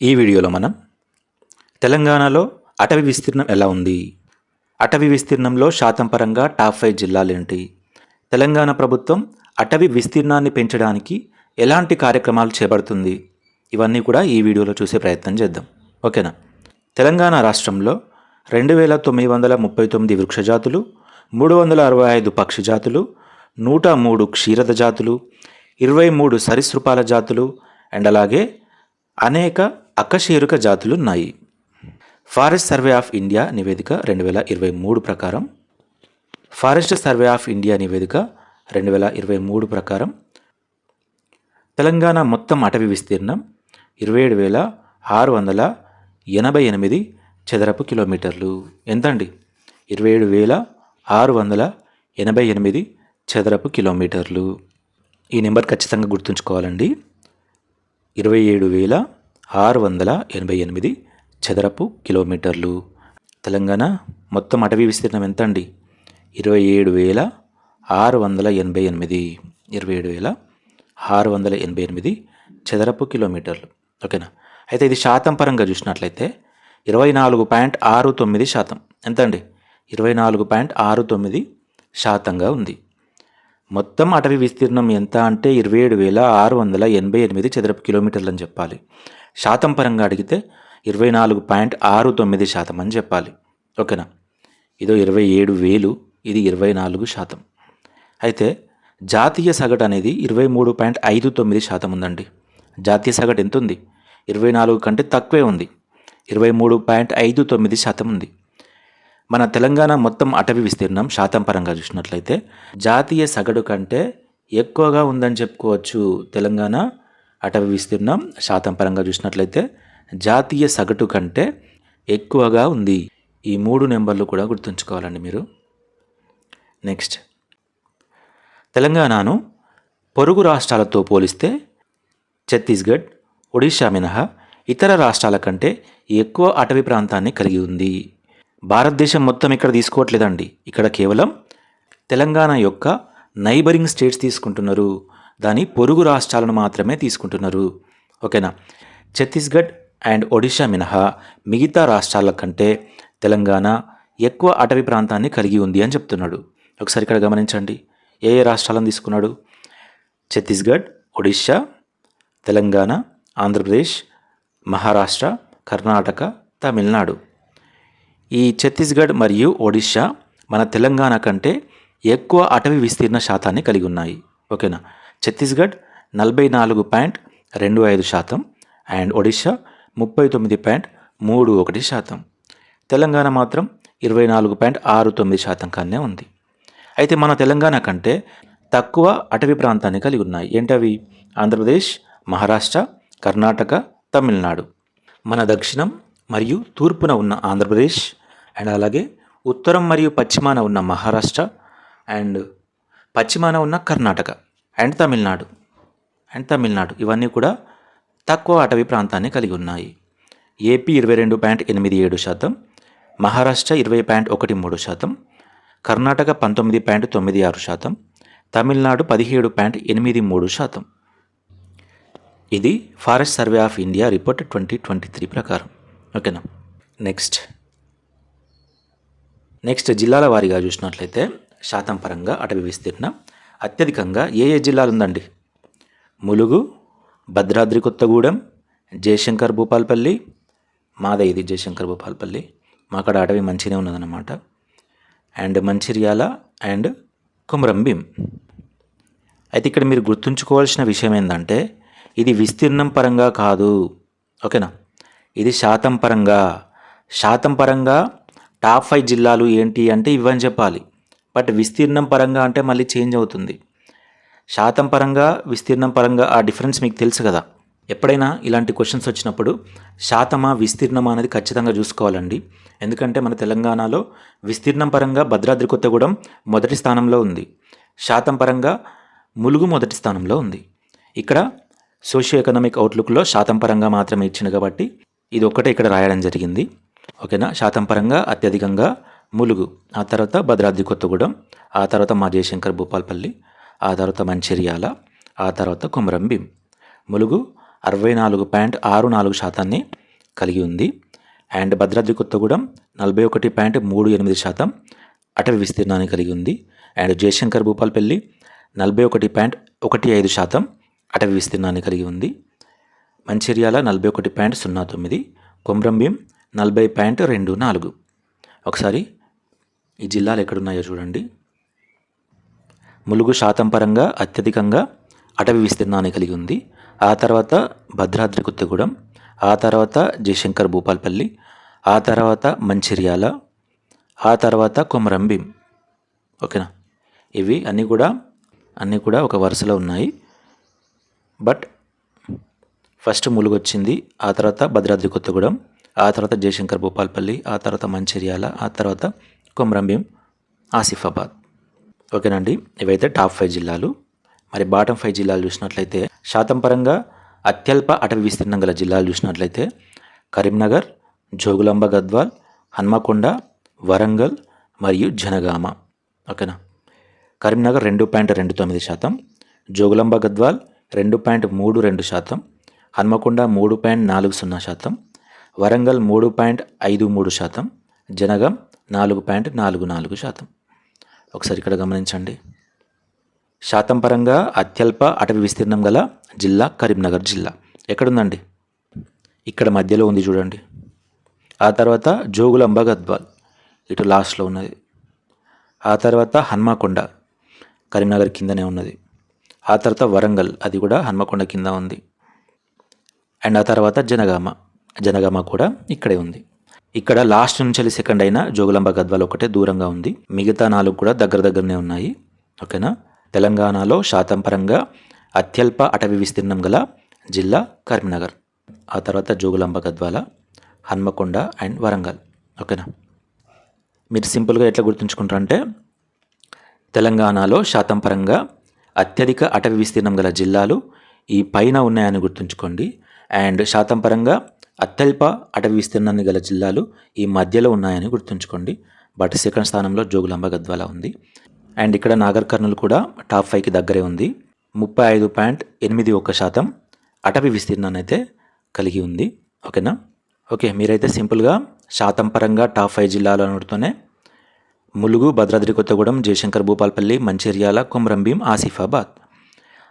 ఈ వీడియోలో మనం తెలంగాణలో అటవీ విస్తీర్ణం ఎలా ఉంది? అటవీ విస్తీర్ణంలో శాతం పరంగా టాప్ ఫైవ్ జిల్లాలేంటి? తెలంగాణ ప్రభుత్వం అటవీ విస్తీర్ణాన్ని పెంచడానికి ఎలాంటి కార్యక్రమాలు చేపడుతుంది? ఇవన్నీ కూడా ఈ వీడియోలో చూసే ప్రయత్నం చేద్దాం. ఓకేనా? తెలంగాణ రాష్ట్రంలో రెండు వేల తొమ్మిది వందల ముప్పై తొమ్మిది వృక్ష జాతులు మూడు వందల అరవై ఐదు పక్షి జాతులు నూట మూడు క్షీరద జాతులు ఇరవై మూడు సరీసృపాల జాతులు అండ్ అలాగే అనేక అకశేరుక జాతులు ఉన్నాయి ఫారెస్ట్ సర్వే ఆఫ్ ఇండియా నివేదిక రెండు వేల ఇరవై మూడు ప్రకారం. ఫారెస్ట్ సర్వే ఆఫ్ ఇండియా నివేదిక రెండు వేల ఇరవై మూడు ప్రకారం. తెలంగాణ మొత్తం అటవీ విస్తీర్ణం ఇరవై ఏడు వేల ఆరు వందల ఎనభై ఎనిమిది చదరపు కిలోమీటర్లు. ఎంతండి? ఇరవై ఏడు వేల ఆరు వందల ఎనభై ఎనిమిది చదరపు కిలోమీటర్లు. ఈ నెంబర్ ఖచ్చితంగా గుర్తుంచుకోవాలండి. ఇరవై ఏడు వేల ఆరు వందల ఎనభై ఎనిమిది చదరపు కిలోమీటర్లు. తెలంగాణ మొత్తం అటవీ విస్తీర్ణం ఎంత అండి ఇరవై ఏడు వేల ఆరు వందల ఎనభై ఎనిమిది. ఇరవై ఏడు వేల ఆరు వందల ఎనభై ఎనిమిది చదరపు కిలోమీటర్లు. ఓకేనా? అయితే ఇది శాతం పరంగా చూసినట్లయితే ఇరవై నాలుగు పాయింట్ ఆరు తొమ్మిది శాతం. ఎంత అండి ఇరవై నాలుగు పాయింట్ ఆరు తొమ్మిది శాతంగా ఉంది. మొత్తం అటవీ విస్తీర్ణం ఎంత అంటే ఇరవై ఏడు వేల ఆరు వందల ఎనభై ఎనిమిది చదరపు కిలోమీటర్లు అని చెప్పాలి. శాతం పరంగా అడిగితే ఇరవై నాలుగు పాయింట్ ఆరు తొమ్మిది శాతం అని చెప్పాలి. ఓకేనా? ఇదో ఇరవై ఏడు వేలు ఇది ఇరవై నాలుగు శాతం. అయితే జాతీయ సగటు అనేది ఇరవై మూడు పాయింట్ ఐదు తొమ్మిది శాతం ఉందండి. జాతీయ సగటు ఎంత ఉంది ఇరవై నాలుగు కంటే తక్కువే ఉంది. ఇరవై మూడు పాయింట్ ఐదు తొమ్మిది శాతం ఉంది. మన తెలంగాణ మొత్తం అటవీ విస్తీర్ణం శాతం పరంగా చూసినట్లయితే జాతీయ సగటు కంటే ఎక్కువగా ఉందని చెప్పుకోవచ్చు తెలంగాణ. అటవీ విస్తీర్ణం శాతం పరంగా చూసినట్లయితే జాతీయ సగటు కంటే ఎక్కువగా ఉంది. ఈ మూడు నెంబర్లు కూడా గుర్తుంచుకోవాలండి మీరు. నెక్స్ట్. తెలంగాణను పొరుగు రాష్ట్రాలతో పోలిస్తే ఛత్తీస్గఢ్ ఒడిషా మినహా ఇతర రాష్ట్రాల కంటే ఎక్కువ అటవీ ప్రాంతాన్ని కలిగి ఉంది. భారతదేశం మొత్తం ఇక్కడ తీసుకోవట్లేదండి. ఇక్కడ కేవలం తెలంగాణ యొక్క నైబరింగ్ స్టేట్స్ తీసుకుంటున్నారు. దాని పొరుగు రాష్ట్రాలను మాత్రమే తీసుకుంటున్నారు. ఓకేనా? ఛత్తీస్గఢ్ అండ్ ఒడిషా మినహా మిగతా రాష్ట్రాల కంటే తెలంగాణ ఎక్కువ అటవీ ప్రాంతాన్ని కలిగి ఉంది అని చెప్తున్నాడు. ఒకసారి ఇక్కడ గమనించండి. ఏ ఏ రాష్ట్రాలను తీసుకున్నాడు? ఛత్తీస్గఢ్ ఒడిషా తెలంగాణ ఆంధ్రప్రదేశ్ మహారాష్ట్ర కర్ణాటక తమిళనాడు. ఈ ఛత్తీస్గఢ్ మరియు ఒడిషా మన తెలంగాణ కంటే ఎక్కువ అటవీ విస్తీర్ణ శాతాన్ని కలిగి ఉన్నాయి. ఓకేనా? ఛత్తీస్గఢ్ నలభై నాలుగు పాయింట్ రెండు ఐదు శాతం అండ్ ఒడిషా ముప్పై తొమ్మిది పాయింట్ మూడు ఒకటి శాతం. తెలంగాణ మాత్రం ఇరవై నాలుగు పాయింట్ ఆరు తొమ్మిది శాతం కన్నా ఉంది. అయితే మన తెలంగాణ కంటే తక్కువ అటవీ ప్రాంతాన్ని కలిగి ఉన్నాయి. ఏంటవి? ఆంధ్రప్రదేశ్ మహారాష్ట్ర కర్ణాటక తమిళనాడు. మన దక్షిణం మరియు తూర్పున ఉన్న ఆంధ్రప్రదేశ్ అండ్ అలాగే ఉత్తరం మరియు పశ్చిమాన ఉన్న మహారాష్ట్ర అండ్ పశ్చిమాన ఉన్న కర్ణాటక. అండ్ తమిళనాడు. అండ్ తమిళనాడు. ఇవన్నీ కూడా తక్కువ అటవీ ప్రాంతాన్ని కలిగి ఉన్నాయి. ఏపీ ఇరవై రెండు పాయింట్ ఎనిమిది ఏడు శాతం మహారాష్ట్ర ఇరవై పాయింట్ ఒకటి మూడు శాతం కర్ణాటక పంతొమ్మిది పాయింట్ తొమ్మిది ఆరు శాతం తమిళనాడు పదిహేడు పాయింట్ ఎనిమిది మూడు శాతం. ఇది forest survey of India report twenty twenty three ప్రకారం. ఓకేనా? నెక్స్ట్. నెక్స్ట్ జిల్లాల వారీగా చూసినట్లయితే శాతం పరంగా అటవీ విస్తీర్ణం అత్యధికంగా ఏ ఏ జిల్లాలు ఉందండి ములుగు భద్రాద్రి కొత్తగూడెం జయశంకర్ భూపాల్పల్లి మాదే ఇది జయశంకర్ భూపాల్పల్లి. మా అక్కడ అటవీ మంచిగానే ఉన్నదన్నమాట. అండ్ మంచిర్యాల అండ్ కుమరంభీం అయితే ఇక్కడ మీరు గుర్తుంచుకోవాల్సిన విషయం ఏంటంటే ఇది విస్తీర్ణం పరంగా కాదు. ఓకేనా? ఇది శాతం పరంగా. శాతం పరంగా టాప్ ఫైవ్ జిల్లాలు ఏంటి అంటే ఇవని చెప్పాలి. బట్ విస్తీర్ణం పరంగా అంటే మళ్ళీ చేంజ్ అవుతుంది. శాతం పరంగా విస్తీర్ణం పరంగా ఆ డిఫరెన్స్ మీకు తెలుసు కదా. ఎప్పుడైనా ఇలాంటి క్వశ్చన్స్ వచ్చినప్పుడు శాతమా విస్తీర్ణమా అనేది ఖచ్చితంగా చూసుకోవాలండి. ఎందుకంటే మన తెలంగాణలో విస్తీర్ణం పరంగా భద్రాద్రి కొత్తగూడెం మొదటి స్థానంలో ఉంది. శాతం పరంగా ములుగు మొదటి స్థానంలో ఉంది. ఇక్కడ సోషియో ఎకనామిక్ అవుట్లుక్లో శాతం పరంగా మాత్రమే ఇచ్చింది కాబట్టి ఇది ఒక్కటే ఇక్కడ రాయడం జరిగింది. ఓకేనా? శాతం పరంగా అత్యధికంగా ములుగు ఆ తర్వాత భద్రాద్రి కొత్తగూడెం ఆ తర్వాత మా జయశంకర్ భూపాల్పల్లి ఆ తర్వాత మంచిర్యాల ఆ తర్వాత కుమరంభీం ములుగు అరవై నాలుగు పాయింట్ ఆరు నాలుగు శాతాన్ని కలిగి ఉంది. అండ్ భద్రాద్రి కొత్తగూడెం నలభై ఒకటి పాయింట్ మూడు ఎనిమిది శాతం అటవీ విస్తీర్ణాన్ని కలిగి ఉంది. అండ్ జయశంకర్ భూపాల్పల్లి నలభై ఒకటి పాయింట్ ఒకటి ఐదు శాతం అటవీ విస్తీర్ణాన్ని కలిగి ఉంది. మంచిర్యాల నలభై ఒకటి పాయింట్ సున్నా తొమ్మిది కొమ్రంభీం నలభై పాయింట్ రెండు నాలుగు. ఒకసారి ఈ జిల్లాలు ఎక్కడున్నాయో చూడండి. ములుగు శాతం పరంగా అత్యధికంగా అటవీ విస్తీర్ణాన్ని కలిగి ఉంది. ఆ తర్వాత భద్రాద్రి కొత్తగూడెం ఆ తర్వాత జయశంకర్ భూపాల్పల్లి ఆ తర్వాత మంచిర్యాల ఆ తర్వాత కొమరంభీం. ఓకేనా? ఇవి అన్నీ కూడా అన్నీ కూడా ఒక వరుసలో ఉన్నాయి. బట్ ఫస్ట్ ములుగు వచ్చింది ఆ తర్వాత భద్రాద్రి కొత్తగూడెం ఆ తర్వాత జయశంకర్ భూపాల్పల్లి ఆ తర్వాత మంచిర్యాల ఆ తర్వాత కొమరంభీం ఆసిఫాబాద్ ఓకేనండి ఇవైతే టాప్ ఫైవ్ జిల్లాలు. మరి బాటం ఫైవ్ జిల్లాలు చూసినట్లయితే శాతం పరంగా అత్యల్ప అటవీ విస్తీర్ణం గల జిల్లాలు చూసినట్లయితే కరీంనగర్ జోగులాంబ గద్వాల్ హన్మకొండ వరంగల్ మరియు జనగామ. ఓకేనా? కరీంనగర్ రెండు పాయింట్ రెండు తొమ్మిది శాతం జోగులాంబ గద్వాల్ రెండు పాయింట్ మూడు రెండు శాతం హన్మకొండ మూడు పాయింట్ నాలుగు సున్నా శాతం వరంగల్ మూడు పాయింట్ ఐదు మూడు శాతం జనగం నాలుగు పాయింట్ నాలుగు నాలుగు శాతం. ఒకసారి ఇక్కడ గమనించండి. శాతం పరంగా అత్యల్ప అటవీ విస్తీర్ణం గల జిల్లా కరీంనగర్ జిల్లా. ఎక్కడుందండి? ఇక్కడ మధ్యలో ఉంది చూడండి. ఆ తర్వాత జోగులాంబ గద్వాల్. ఇటు లాస్ట్లో ఉన్నది. ఆ తర్వాత హన్మకొండ. కరీంనగర్ కిందనే ఉన్నది. ఆ తర్వాత వరంగల్. అది కూడా హన్మకొండ కింద ఉంది. అండ్ ఆ తర్వాత జనగామ. జనగామ కూడా ఇక్కడే ఉంది. ఇక్కడ లాస్ట్ నుంచి సెకండ్ అయిన జోగులాంబ గద్వాల్ ఒకటే దూరంగా ఉంది. మిగతా నాలుగు కూడా దగ్గర దగ్గరనే ఉన్నాయి. ఓకేనా? తెలంగాణలో శాతం పరంగా అత్యల్ప అటవీ విస్తీర్ణం గల జిల్లా కరీంనగర్. ఆ తర్వాత జోగులాంబ గద్వాల హన్మకొండ అండ్ వరంగల్. ఓకేనా? మీరు సింపుల్గా ఎట్లా గుర్తుంచుకుంటారంటే తెలంగాణలో శాతం పరంగా అత్యధిక అటవీ విస్తీర్ణం గల జిల్లాలు ఈ పైన ఉన్నాయని గుర్తుంచుకోండి. అండ్ శాతం పరంగా అత్యల్ప అటవీ విస్తీర్ణాన్ని గల జిల్లాలు ఈ మధ్యలో ఉన్నాయని గుర్తుంచుకోండి. బట్ సెకండ్ స్థానంలో జోగులాంబ గద్వాల ఉంది. అండ్ ఇక్కడ నాగర్ కర్నూలు కూడా టాప్ ఫైవ్కి దగ్గరే ఉంది. ముప్పై ఐదు పాయింట్ ఎనిమిది ఒక్క శాతం అటవీ విస్తీర్ణాన్ని అయితే కలిగి ఉంది. ఓకేనా? ఓకే మీరైతే సింపుల్గా శాతం పరంగా టాప్ ఫైవ్ జిల్లాలు అనుడుతూనే ములుగు భద్రాద్రి కొత్తగూడెం జయశంకర్ భూపాల్పల్లి మంచిర్యాల కొమరంభీం ఆసిఫాబాద్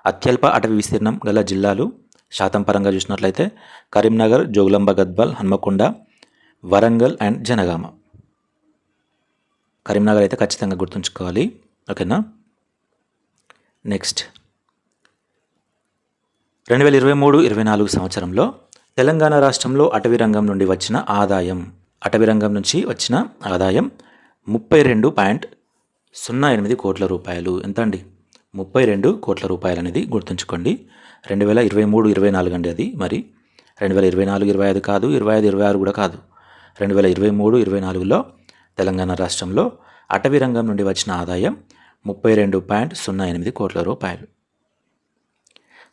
అత్యల్ప అటవీ విస్తీర్ణం గల జిల్లాలు శాతం పరంగా చూసినట్లయితే కరీంనగర్ జోగులాంబ గద్వాల్ హన్మకొండ వరంగల్ అండ్ జనగామ. కరీంనగర్ అయితే ఖచ్చితంగా గుర్తుంచుకోవాలి. ఓకేనా? నెక్స్ట్. రెండు వేల ఇరవై మూడు ఇరవై నాలుగు సంవత్సరంలో తెలంగాణ రాష్ట్రంలో అటవీ రంగం నుండి వచ్చిన ఆదాయం అటవీ రంగం నుంచి వచ్చిన ఆదాయం ముప్పై రెండు పాయింట్ సున్నా ఎనిమిది కోట్ల రూపాయలు. ఎంత అండి ముప్పై రెండు కోట్ల రూపాయలు అనేది గుర్తుంచుకోండి. రెండు వేల ఇరవై మూడు ఇరవై నాలుగు అండి అది. మరి రెండు వేల ఇరవై నాలుగు ఇరవై ఐదు కాదు ఇరవై ఐదు ఇరవై ఆరు కూడా కాదు. రెండు వేల ఇరవై మూడు ఇరవై నాలుగులో తెలంగాణ రాష్ట్రంలో అటవీ రంగం నుండి వచ్చిన ఆదాయం ముప్పై రెండు పాయింట్ సున్నా ఎనిమిది కోట్ల రూపాయలు.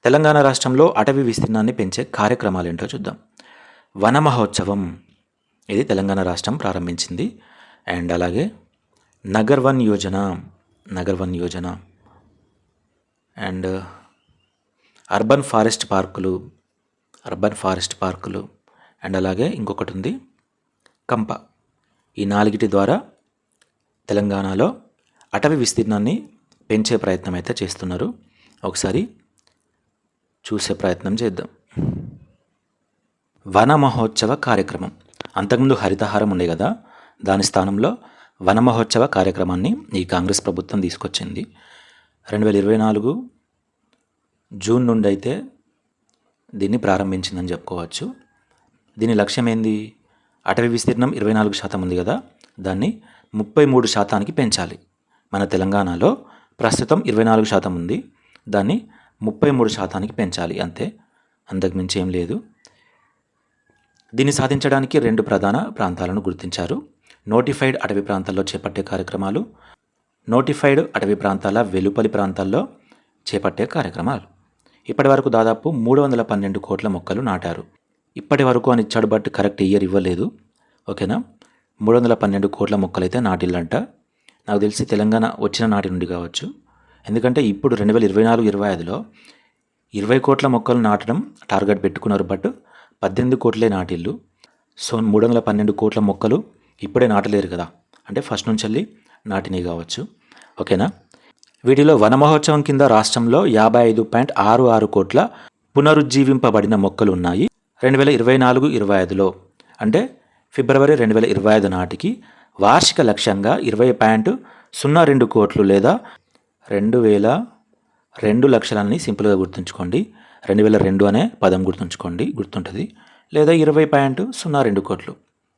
తెలంగాణ రాష్ట్రంలో అటవీ విస్తీర్ణాన్ని పెంచే కార్యక్రమాలు ఏంటో చూద్దాం. వన మహోత్సవం. ఇది తెలంగాణ రాష్ట్రం ప్రారంభించింది. అండ్ అలాగే Nagar Van Yojana Nagar Van Yojana. And urban forest పార్కులు అర్బన్ ఫారెస్ట్ పార్కులు అండ్ అలాగే ఇంకొకటి ఉంది కంప. ఈ నాలుగిటి ద్వారా తెలంగాణలో అటవీ విస్తీర్ణాన్ని పెంచే ప్రయత్నం అయితే చేస్తున్నారు. ఒకసారి చూసే ప్రయత్నం చేద్దాం. వన మహోత్సవ కార్యక్రమం. అంతకుముందు హరితహారం ఉండే కదా దాని స్థానంలో వన మహోత్సవ కార్యక్రమాన్ని ఈ కాంగ్రెస్ ప్రభుత్వం తీసుకొచ్చింది. రెండు వేల ఇరవై నాలుగు జూన్ నుండి అయితే దీన్ని ప్రారంభించిందని చెప్పుకోవచ్చు. దీని లక్ష్యం ఏంది? అటవీ విస్తీర్ణం ఇరవై నాలుగు శాతం ఉంది కదా దాన్ని ముప్పై మూడు శాతానికి పెంచాలి. మన తెలంగాణలో ప్రస్తుతం ఇరవై నాలుగు శాతం ఉంది దాన్ని ముప్పై మూడు శాతానికి పెంచాలి అంతే. అంతకుమించి ఏం లేదు. దీన్ని సాధించడానికి రెండు ప్రధాన ప్రాంతాలను గుర్తించారు. నోటిఫైడ్ అటవీ ప్రాంతాల్లో చేపట్టే కార్యక్రమాలు నోటిఫైడ్ అటవీ ప్రాంతాల వెలుపలి ప్రాంతాల్లో చేపట్టే కార్యక్రమాలు. ఇప్పటి వరకు దాదాపు మూడు వందల పన్నెండు కోట్ల మొక్కలు నాటారు. ఇప్పటి వరకు అని ఇచ్చాడు బట్ కరెక్ట్ ఇయర్ ఇవ్వలేదు. ఓకేనా? మూడు వందల పన్నెండు కోట్ల మొక్కలైతే నాటిల్లంట. నాకు తెలిసి తెలంగాణ వచ్చిన నాటి నుండి కావచ్చు. ఎందుకంటే ఇప్పుడు రెండు వేల ఇరవై నాలుగు ఇరవై ఐదులో ఇరవై కోట్ల మొక్కలు నాటడం టార్గెట్ పెట్టుకున్నారు బట్ పద్దెనిమిది కోట్లే నాటిల్లు. సో మూడు వందల పన్నెండు కోట్ల మొక్కలు ఇప్పుడే నాటలేరు కదా. అంటే ఫస్ట్ నుంచి వెళ్ళి నాటినవి కావచ్చు. ఓకేనా? వీటిలో వన మహోత్సవం కింద రాష్ట్రంలో యాభై ఐదు పాయింట్ ఆరు ఆరు కోట్ల పునరుజ్జీవింపబడిన మొక్కలు ఉన్నాయి రెండు వేల ఇరవై నాలుగు ఇరవై ఐదులో అంటే ఫిబ్రవరి రెండు వేల ఇరవై ఐదు నాటికి వార్షిక లక్ష్యంగా ఇరవై పాయింట్ సున్నా రెండు కోట్లు లేదా రెండు వేల రెండు లక్షలని సింపుల్గా గుర్తుంచుకోండి. రెండు వేల రెండు అనే పదం గుర్తుంచుకోండి గుర్తుంటుంది. లేదా ఇరవై పాయింట్ సున్నా రెండు కోట్లు.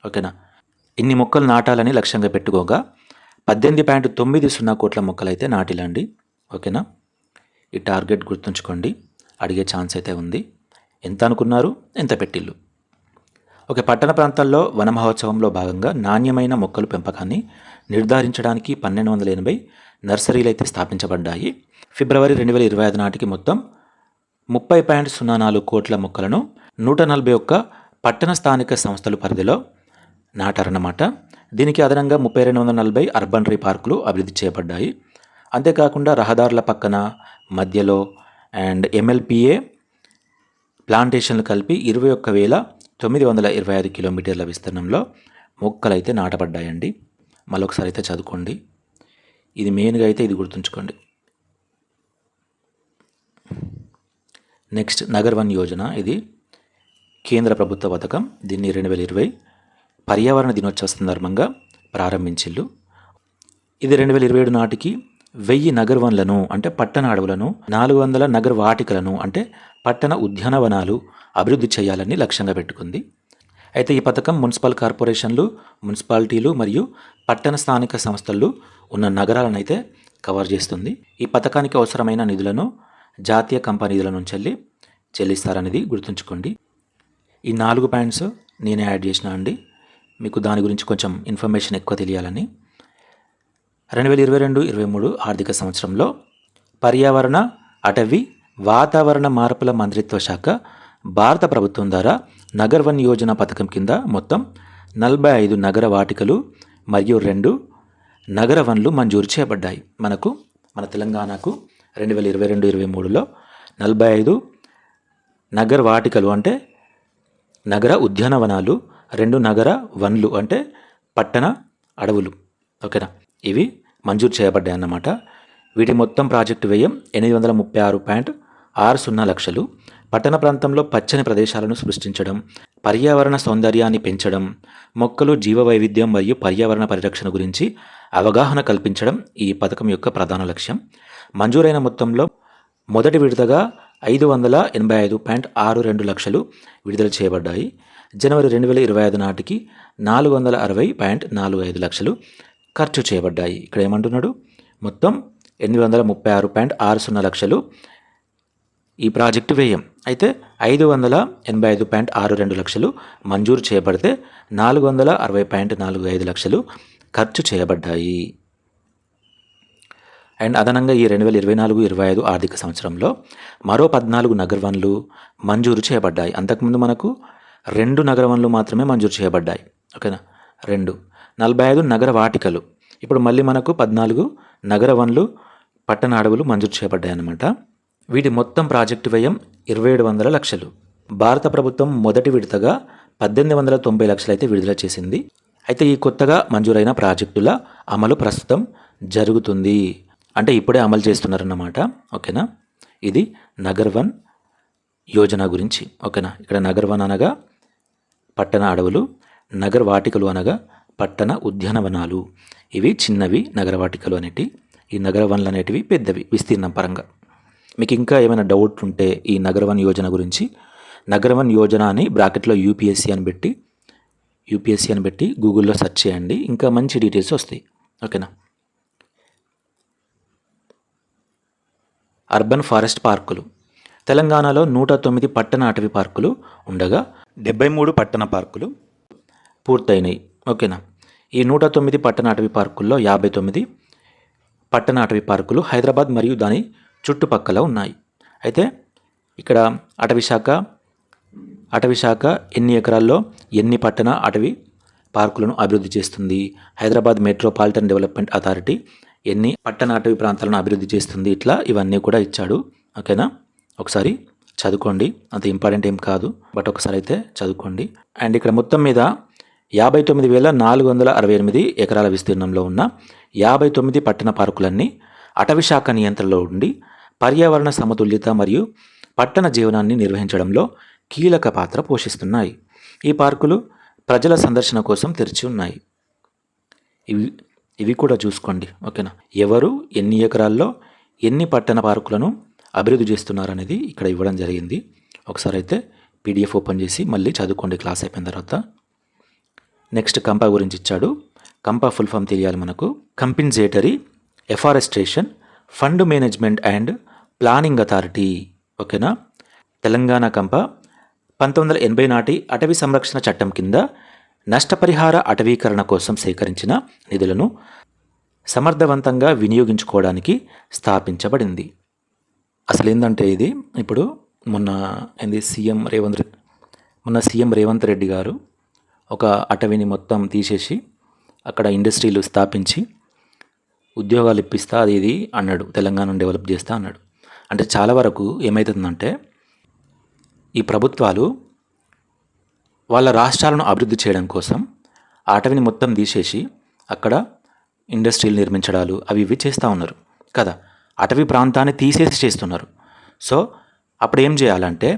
ఓకేనా? ఇన్ని మొక్కలు నాటాలని లక్ష్యంగా పెట్టుకోగా పద్దెనిమిది పాయింట్ తొమ్మిది సున్నా కోట్ల మొక్కలు అయితే నాటిలండి. ఓకేనా? ఈ టార్గెట్ గుర్తుంచుకోండి. అడిగే ఛాన్స్ అయితే ఉంది. ఎంత అనుకున్నారు? ఎంత పెట్టిల్లు? ఓకే పట్టణ ప్రాంతాల్లో వన మహోత్సవంలో భాగంగా నాణ్యమైన మొక్కల పెంపకాన్ని నిర్ధారించడానికి పన్నెండు వందల ఎనభై నర్సరీలు అయితే స్థాపించబడ్డాయి. ఫిబ్రవరి రెండు వేల ఇరవై ఐదు నాటికి మొత్తం ముప్పై పాయింట్ సున్నా నాలుగు కోట్ల మొక్కలను నూట నలభై ఒక్క పట్టణ స్థానిక సంస్థల పరిధిలో నాటారన్నమాట. దీనికి అదనంగా ముప్పై రెండు వందల నలభై అర్బన్ రీ పార్కులు అభివృద్ధి చేయబడ్డాయి. అంతేకాకుండా రహదారుల పక్కన మధ్యలో అండ్ ఎంఎల్పిఏ ప్లాంటేషన్లు కలిపి ఇరవై ఒక్క వేల తొమ్మిది వందల ఇరవై ఐదు కిలోమీటర్ల విస్తీర్ణంలో మొక్కలు అయితే నాటబడ్డాయండి. మళ్ళొకసారి అయితే చదువుకోండి. ఇది మెయిన్గా అయితే ఇది గుర్తుంచుకోండి. నెక్స్ట్ నగర్ వన్ యోజన ఇది. కేంద్ర ప్రభుత్వ పథకం దీన్ని రెండు వేల ఇరవై పర్యావరణ దినోత్సవ సందర్భంగా ప్రారంభించిల్లు. ఇది రెండు వేల ఇరవై ఏడు నాటికి వెయ్యి నగర్వన్లను అంటే పట్టణ అడవులను నాలుగు వందల నగర వాటికలను అంటే పట్టణ ఉద్యానవనాలు అభివృద్ధి చేయాలని లక్ష్యంగా పెట్టుకుంది. అయితే ఈ పథకం మున్సిపల్ కార్పొరేషన్లు మున్సిపాలిటీలు మరియు పట్టణ స్థానిక సంస్థలు ఉన్న నగరాలను అయితే కవర్ చేస్తుంది. ఈ పథకానికి అవసరమైన నిధులను జాతీయ కంపెనీ నిధుల నుంచి వెళ్ళి చెల్లిస్తారనేది గుర్తుంచుకోండి. ఈ నాలుగు పాయింట్స్ నేనే యాడ్ చేసిన అండి. మీకు దాని గురించి కొంచెం ఇన్ఫర్మేషన్ ఎక్కువ తెలియాలని. రెండు వేల ఇరవై రెండు ఇరవై మూడు ఆర్థిక సంవత్సరంలో పర్యావరణ అటవీ వాతావరణ మార్పుల మంత్రిత్వ శాఖ భారత ప్రభుత్వం ద్వారా నగర్వన్ యోజన పథకం కింద మొత్తం నలభై ఐదు నగర వాటికలు మరియు రెండు నగర వన్లు మంజూరు చేయబడ్డాయి. మనకు మన తెలంగాణకు రెండు వేల ఇరవై రెండు ఇరవై మూడులో నలభై ఐదు నగర వాటికలు అంటే నగర ఉద్యానవనాలు రెండు నగర వన్లు అంటే పట్టణ అడవులు. ఓకేనా? ఇవి మంజూరు చేయబడ్డాయి అన్నమాట. వీటి మొత్తం ప్రాజెక్టు వ్యయం ఎనిమిది వందల ముప్పై ఆరు పాయింట్ ఆరు సున్నా లక్షలు. పట్టణ ప్రాంతంలో పచ్చని ప్రదేశాలను సృష్టించడం పర్యావరణ సౌందర్యాన్ని పెంచడం మొక్కలు జీవ వైవిధ్యం మరియు పర్యావరణ పరిరక్షణ గురించి అవగాహన కల్పించడం ఈ పథకం యొక్క ప్రధాన లక్ష్యం. మంజూరైన మొత్తంలో మొదటి విడతగా ఐదు వందల ఎనభై ఐదు పాయింట్ ఆరు రెండు లక్షలు విడుదల చేయబడ్డాయి. జనవరి రెండు వేల ఇరవై ఐదు నాటికి నాలుగు వందల అరవై పాయింట్ నాలుగు ఐదు లక్షలు ఖర్చు చేయబడ్డాయి. ఇక్కడ ఏమంటున్నాడు? మొత్తం ఎనిమిది వందల ముప్పై ఆరు పాయింట్ ఆరు సున్నా లక్షలు ఈ ప్రాజెక్టు వ్యయం. అయితే ఐదు వందల ఎనభై ఐదు పాయింట్ ఆరు రెండు లక్షలు మంజూరు చేయబడితే నాలుగు వందల అరవై పాయింట్ నాలుగు ఐదు లక్షలు ఖర్చు చేయబడ్డాయి. అండ్ అదనంగా ఈ రెండు వేల ఇరవై నాలుగు ఇరవై ఐదు ఆర్థిక సంవత్సరంలో మరో పద్నాలుగు నగర్ వన్లు మంజూరు చేయబడ్డాయి. అంతకుముందు మనకు రెండు నగర వన్లు మాత్రమే మంజూరు చేయబడ్డాయి. ఓకేనా? రెండు. నలభై ఐదు నగర వాటికలు. ఇప్పుడు మళ్ళీ మనకు పద్నాలుగు నగర వన్లు పట్టణ అడవులు మంజూరు చేయబడ్డాయి అన్నమాట వీటి మొత్తం ప్రాజెక్టు వ్యయం ఇరవై ఏడు వందల లక్షలు. భారత ప్రభుత్వం మొదటి విడతగా పద్దెనిమిది వందల తొంభై లక్షలు అయితే విడుదల చేసింది. అయితే ఈ కొత్తగా మంజూరైన ప్రాజెక్టుల అమలు ప్రస్తుతం జరుగుతుంది. అంటే ఇప్పుడే అమలు చేస్తున్నారన్నమాట. ఓకేనా? ఇది నగర్ వన్ యోజన గురించి. ఓకేనా? ఇక్కడ నగర్ వన్ అనగా పట్టణ అడవులు నగర వాటికలు అనగా పట్టణ ఉద్యానవనాలు. ఇవి చిన్నవి నగర వాటికలు అనేటివి ఈ నగర వన్లు అనేటివి పెద్దవి విస్తీర్ణం పరంగా. మీకు ఇంకా ఏమైనా డౌట్ ఉంటే ఈ నగర వన్ యోజన గురించి నగర వన్ యోజన అని బ్రాకెట్లో యూపీఎస్సీ అని పెట్టి యూపీఎస్సీ అని పెట్టి గూగుల్లో సెర్చ్ చేయండి ఇంకా మంచి డీటెయిల్స్ వస్తాయి. ఓకేనా? అర్బన్ ఫారెస్ట్ పార్కులు. తెలంగాణలో నూట తొమ్మిది పట్టణ అటవీ పార్కులు ఉండగా డెబ్బై మూడు పట్టణ పార్కులు పూర్తయినాయి. ఓకేనా? ఈ నూట తొమ్మిది పట్టణ అటవీ పార్కుల్లో యాభై తొమ్మిది పట్టణ అటవీ పార్కులు హైదరాబాద్ మరియు దాని చుట్టుపక్కల ఉన్నాయి. అయితే ఇక్కడ అటవీ శాఖ అటవీ శాఖ ఎన్ని ఎకరాల్లో ఎన్ని పట్టణ అటవీ పార్కులను అభివృద్ధి చేస్తుంది? హైదరాబాద్ మెట్రోపాలిటన్ డెవలప్మెంట్ అథారిటీ ఎన్ని పట్టణ అటవీ ప్రాంతాలను అభివృద్ధి చేస్తుంది? ఇట్లా ఇవన్నీ కూడా ఇచ్చాడు. ఓకేనా? ఒకసారి చదువుకోండి. అంత ఇంపార్టెంట్ ఏం కాదు. బట్ ఒకసారి అయితే చదువుకోండి. అండ్ ఇక్కడ మొత్తం మీద యాభై తొమ్మిది వేల నాలుగు వందల అరవై ఎనిమిది ఎకరాల విస్తీర్ణంలో ఉన్న యాభై తొమ్మిది పట్టణ పార్కులన్నీ అటవీ శాఖ నియంత్రణలో ఉండి పర్యావరణ సమతుల్యత మరియు పట్టణ జీవనాన్ని నిర్వహించడంలో కీలక పాత్ర పోషిస్తున్నాయి. ఈ పార్కులు ప్రజల సందర్శన కోసం తెరిచి ఉన్నాయి. ఇవి ఇవి కూడా చూసుకోండి. ఓకేనా? ఎవరు ఎన్ని ఎకరాల్లో ఎన్ని పట్టణ పార్కులను అభివృద్ధి చేస్తున్నారనేది ఇక్కడ ఇవ్వడం జరిగింది. ఒకసారి అయితే పీడిఎఫ్ ఓపెన్ చేసి మళ్ళీ చదువుకోండి క్లాస్ అయిపోయిన తర్వాత. నెక్స్ట్ కంపా గురించి ఇచ్చాడు. కంపా ఫుల్ ఫామ్ తెలియాలి మనకు. Compensatory afforestation fund management and planning authority. ఓకేనా? తెలంగాణ కంప పంతొమ్మిది వందల ఎనభై నాటి అటవీ సంరక్షణ చట్టం కింద నష్టపరిహార అటవీకరణ కోసం సేకరించిన నిధులను సమర్థవంతంగా వినియోగించుకోవడానికి స్థాపించబడింది. అసలు ఏంటంటే ఇది? ఇప్పుడు మొన్న ఏంది సీఎం రేవంత్ రెడ్డి మొన్న సీఎం రేవంత్ రెడ్డి గారు ఒక అటవీని మొత్తం తీసేసి అక్కడ ఇండస్ట్రీలు స్థాపించి ఉద్యోగాలు ఇప్పిస్తా అది ఇది అన్నాడు. తెలంగాణను డెవలప్ చేస్తా అన్నాడు. అంటే చాలా వరకు ఏమవుతుందంటే ఈ ప్రభుత్వాలు వాళ్ళ రాష్ట్రాలను అభివృద్ధి చేయడం కోసం అటవిని మొత్తం తీసేసి అక్కడ ఇండస్ట్రీలు నిర్మించడాలు అవి ఇవి చేస్తూ ఉన్నారు. కదా? అటవీ ప్రాంతాన్ని తీసేసి చేస్తున్నారు. సో అప్పుడు ఏం చేయాలంటే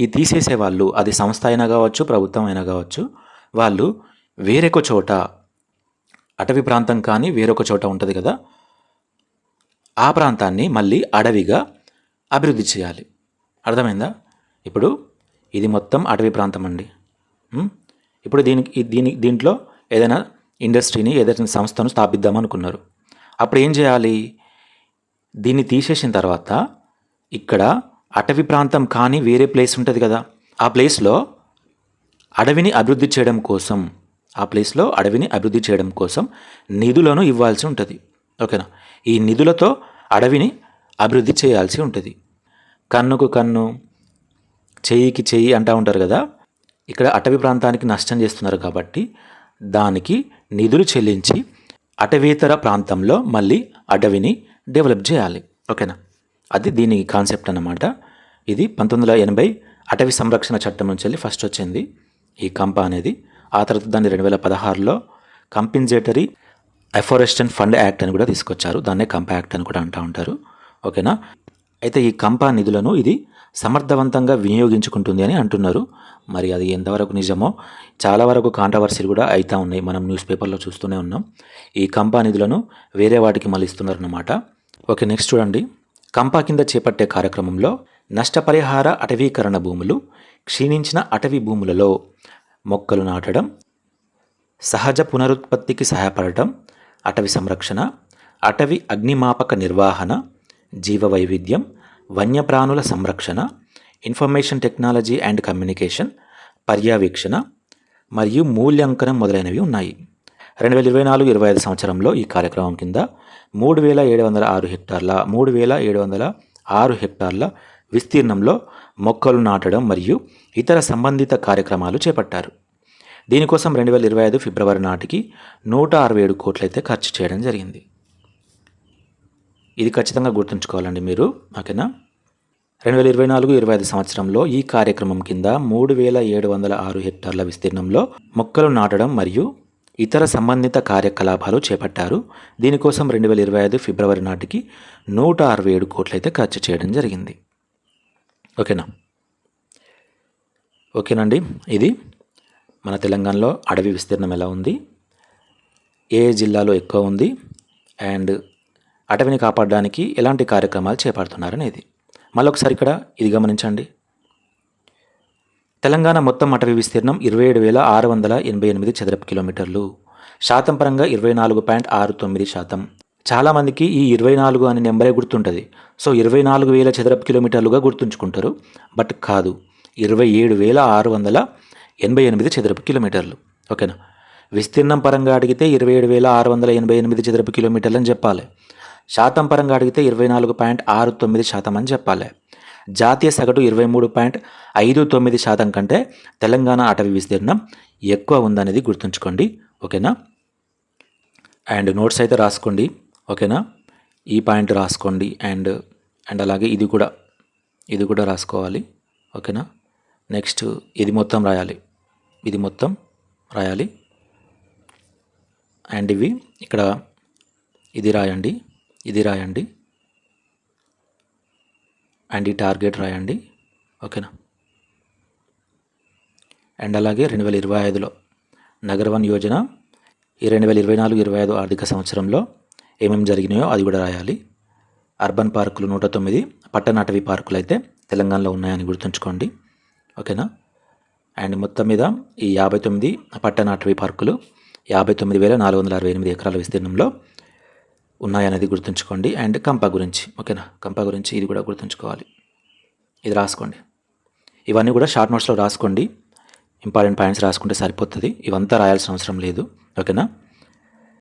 ఈ తీసేసే వాళ్ళు అది సంస్థ అయినా కావచ్చు ప్రభుత్వం అయినా కావచ్చు వాళ్ళు వేరొక చోట అటవీ ప్రాంతం కానీ వేరొక చోట ఉంటుంది కదా ఆ ప్రాంతాన్ని మళ్ళీ అడవిగా అభివృద్ధి చేయాలి. అర్థమైందా? ఇప్పుడు ఇది మొత్తం అటవీ ప్రాంతం అండి. ఇప్పుడు దీనికి దీని దీంట్లో ఏదైనా ఇండస్ట్రీని ఏదైనా సంస్థను స్థాపిద్దాం అనుకున్నారు. అప్పుడు ఏం చేయాలి? దీన్ని తీసేసిన తర్వాత ఇక్కడ అటవీ ప్రాంతం కానీ వేరే ప్లేస్ ఉంటుంది కదా. ఆ ప్లేస్లో అడవిని అభివృద్ధి చేయడం కోసం ఆ ప్లేస్లో అడవిని అభివృద్ధి చేయడం కోసం నిధులను ఇవ్వాల్సి ఉంటుంది. ఓకేనా? ఈ నిధులతో అడవిని అభివృద్ధి చేయాల్సి ఉంటుంది. కన్నుకు కన్ను చెయ్యికి చెయ్యి అంటూ ఉంటారు కదా. ఇక్కడ అటవీ ప్రాంతానికి నష్టం చేస్తున్నారు కాబట్టి దానికి నిధులు చెల్లించి అటవీతర ప్రాంతంలో మళ్ళీ అడవిని డెవలప్ చేయాలి. ఓకేనా? అది దీని కాన్సెప్ట్ అన్నమాట. ఇది పంతొమ్మిది వందల ఎనభై అటవీ సంరక్షణ చట్టం నుంచి వెళ్ళి ఫస్ట్ వచ్చింది. ఈ కంప అనేది. ఆ తర్వాత దాన్ని రెండు వేల పదహారులో కంపెన్సేటరీ ఎఫారెస్టన్ ఫండ్ యాక్ట్ అని కూడా తీసుకొచ్చారు. దాన్నే కంప యాక్ట్ అని కూడా అంటూ ఉంటారు. ఓకేనా? అయితే ఈ కంప నిధులను ఇది సమర్థవంతంగా వినియోగించుకుంటుంది అని అంటున్నారు. మరి అది ఎంతవరకు నిజమో చాలా వరకు కాంట్రవర్సీలు కూడా అవుతూ ఉన్నాయి. మనం న్యూస్ పేపర్లో చూస్తూనే ఉన్నాం. ఈ కంపా నిధులను వేరే వాటికి మళ్ళిస్తున్నారన్నమాట. ఓకే నెక్స్ట్ చూడండి. కంపా కింద చేపట్టే కార్యక్రమంలో నష్టపరిహార అటవీకరణ భూములు క్షీణించిన అటవీ భూములలో మొక్కలు నాటడం సహజ పునరుత్పత్తికి సహాయపడటం అటవీ సంరక్షణ అటవీ అగ్నిమాపక నిర్వహణ జీవ వైవిధ్యం వన్యప్రాణుల సంరక్షణ ఇన్ఫర్మేషన్ టెక్నాలజీ అండ్ కమ్యూనికేషన్ పర్యవేక్షణ మరియు మూల్యాంకనం మొదలైనవి ఉన్నాయి. రెండు వేల ఇరవై నాలుగు ఇరవై ఐదు సంవత్సరంలో ఈ కార్యక్రమం కింద మూడు వేల ఏడు వందల ఆరు హెక్టార్ల మూడు వేల ఏడు వందల ఆరు హెక్టార్ల విస్తీర్ణంలో మొక్కలు నాటడం మరియు ఇతర సంబంధిత కార్యక్రమాలు చేపట్టారు. దీనికోసం రెండు వేల ఇరవై ఐదు ఫిబ్రవరి నాటికి నూట అరవై ఏడు కోట్లయితే ఖర్చు చేయడం జరిగింది. ఇది ఖచ్చితంగా గుర్తుంచుకోవాలండి మీరు ఓకేనా? రెండు వేల ఇరవై నాలుగు ఇరవై ఐదు సంవత్సరంలో ఈ కార్యక్రమం కింద మూడు వేల ఏడు వందల ఆరు హెక్టార్ల విస్తీర్ణంలో మొక్కలు నాటడం మరియు ఇతర సంబంధిత కార్యకలాపాలు చేపట్టారు. దీనికోసం రెండు వేల ఇరవై ఐదు ఫిబ్రవరి నాటికి నూట అరవై ఏడు కోట్లయితే ఖర్చు చేయడం జరిగింది. ఓకేనా? ఓకేనండి ఇది మన తెలంగాణలో అడవి విస్తీర్ణం ఎలా ఉంది? ఏ జిల్లాలో ఎక్కువ ఉంది? అండ్ అటవిని కాపాడడానికి ఎలాంటి కార్యక్రమాలు చేపడుతున్నారనేది. మళ్ళొకసారి ఇక్కడ ఇది గమనించండి. తెలంగాణ మొత్తం అటవీ విస్తీర్ణం ఇరవై ఏడు వేల ఆరు వందల ఎనభై ఎనిమిది చదరపు కిలోమీటర్లు. శాతం పరంగా ఇరవై నాలుగు పాయింట్ ఆరు తొమ్మిది శాతం. చాలామందికి ఈ ఇరవై నాలుగు అనే నెంబరే గుర్తుంటుంది. సో ఇరవై నాలుగు వేల చదరపు కిలోమీటర్లుగా గుర్తుంచుకుంటారు. బట్ కాదు ఇరవై ఏడు వేల ఆరు వందల ఎనభై ఎనిమిది చదరపు కిలోమీటర్లు. ఓకేనా? విస్తీర్ణం పరంగా అడిగితే ఇరవై ఏడు వేల ఆరు వందల ఎనభై ఎనిమిది చదరపు కిలోమీటర్లు అని చెప్పాలి. శాతం పరంగా అడిగితే ఇరవై నాలుగు పాయింట్ ఆరు తొమ్మిది శాతం అని చెప్పాలి. జాతీయ సగటు ఇరవై మూడు పాయింట్ ఐదు తొమ్మిది శాతం కంటే తెలంగాణ అటవీ విస్తీర్ణం ఎక్కువ ఉందనేది గుర్తుంచుకోండి. ఓకేనా? అండ్ నోట్స్ అయితే రాసుకోండి. ఓకేనా? ఈ పాయింట్ రాసుకోండి. అండ్ అండ్ అలాగే ఇది కూడా ఇది కూడా రాసుకోవాలి. ఓకేనా? నెక్స్ట్ ఇది మొత్తం రాయాలి. ఇది మొత్తం రాయాలి. అండ్ ఇవి ఇక్కడ ఇది రాయండి. ఇది రాయండి. అండ్ ఈ టార్గెట్ రాయండి. ఓకేనా అండ్ అలాగే రెండు వేల ఇరవై ఐదులో నగర వన్ యోజన ఈ రెండు వేల ఇరవై నాలుగు ఇరవై ఐదు ఆర్థిక సంవత్సరంలో ఏమేమి జరిగినాయో అది కూడా రాయాలి. అర్బన్ పార్కులు నూట తొమ్మిది పట్టణ అటవీ పార్కులు అయితే తెలంగాణలో ఉన్నాయని గుర్తుంచుకోండి. ఓకేనా అండ్ మొత్తం మీద ఈ యాభై తొమ్మిది పట్టణ అటవీ పార్కులు యాభై తొమ్మిది వేల నాలుగు వందల అరవై ఎనిమిది ఎకరాల విస్తీర్ణంలో ఉన్నాయనేది గుర్తుంచుకోండి. అండ్ కంప గురించి ఓకేనా? కంప గురించి ఇది కూడా గుర్తుంచుకోవాలి. ఇది రాసుకోండి. ఇవన్నీ కూడా షార్ట్ నోట్స్లో రాసుకోండి. ఇంపార్టెంట్ పాయింట్స్ రాసుకుంటే సరిపోతుంది. ఇవంతా రాయాల్సిన అవసరం లేదు. ఓకేనా?